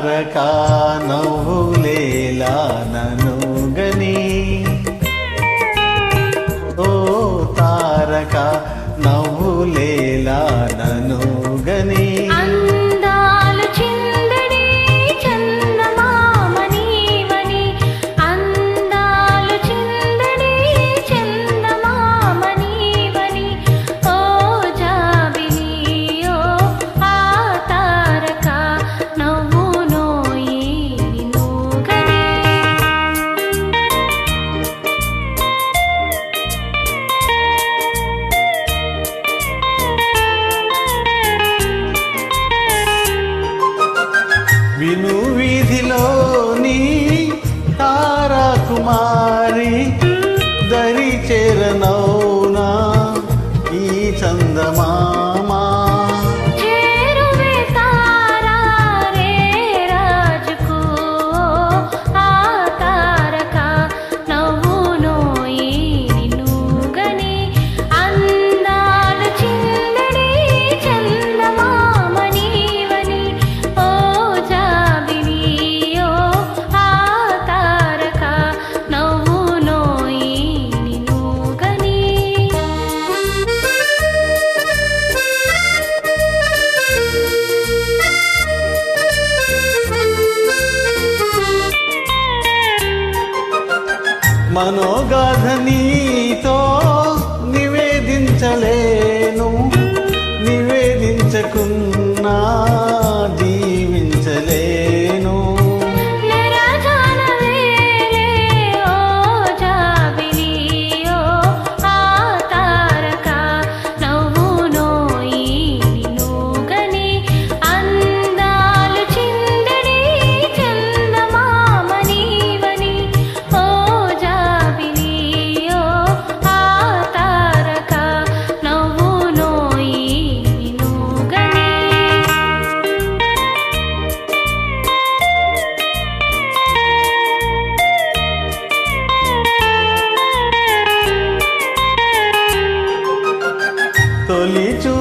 తారక నవ్వులేలా నను గని ఓ తారక నవ్వులేలా నను గని విను విధిలోని తారా కుమారీ मनोगाधनी తొలిచూ